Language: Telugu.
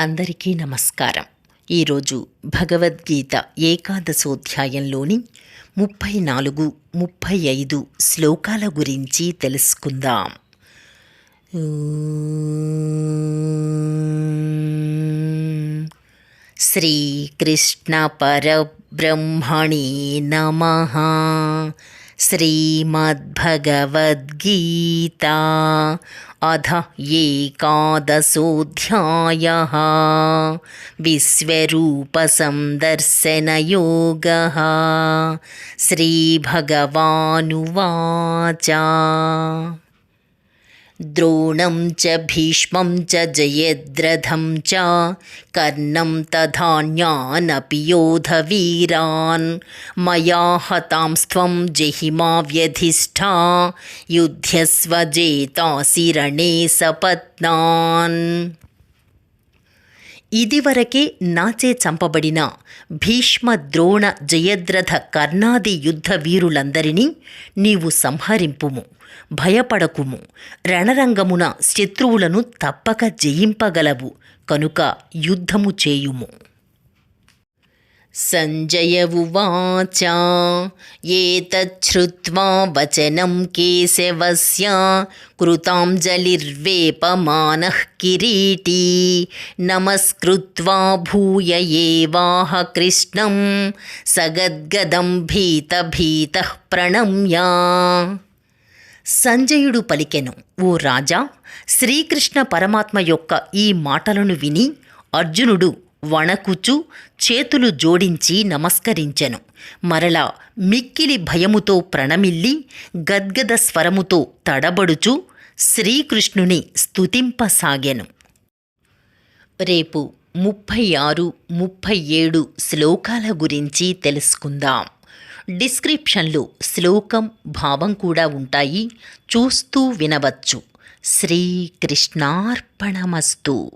అందరికీ నమస్కారం. ఈరోజు భగవద్గీత ఏకాదశోధ్యాయంలోని ముప్పై నాలుగు ముప్పై ఐదు శ్లోకాల గురించి తెలుసుకుందాం. శ్రీకృష్ణ పరబ్రహ్మణి నమ. श्रीमद्भगवद्गीता। अध एकादशोऽध्यायः। विश्वरूपसन्दर्शनयोगः श्रीभगवानुवाच। द्रोणं च भीष्मं च जयद्रथं च कर्णं तथान्यानपि योधवीरान्। मया हतांस्त्वं जहिमा व्यधिष्ठा युध्यस्व रणे सपत्नान् ఇదివరకే నాచే చంపబడిన భీష్మ ద్రోణ జయద్రథ కర్ణాది యుద్ధ వీరులందరినీ నీవు సంహరింపుము భయపడకుము. రణరంగమున శత్రువులను తప్పక జయింపగలవు కనుక యుద్ధము చేయుము. सञ्जय उवाच एतच्छ्रुत्वा वचनं केशवस्य कृताञ्जलिर्वेपमानः किरीटी नमस्कृत्वा भूय एवाह कृष्णं सगद्गदं भीतभीतः प्रणम्य సంజయుడు పలికెను ఓ రాజా శ్రీకృష్ణ పరమాత్మ యొక్క ఈ మాటలను విని అర్జునుడు వణకుచు చేతులు జోడించి నమస్కరించెను. మరలా మిక్కిలి భయముతో ప్రణమిల్లి గద్గద స్వరముతో తడబడుచు శ్రీకృష్ణుని స్తుతింపసాగెను. రేపు ముప్పై ఆరు ముప్పై ఏడు శ్లోకాల గురించి తెలుసుకుందాం. డిస్క్రిప్షన్లో శ్లోకం భావం కూడా ఉంటాయి. చూస్తూ వినవచ్చు. శ్రీకృష్ణార్పణమస్తు.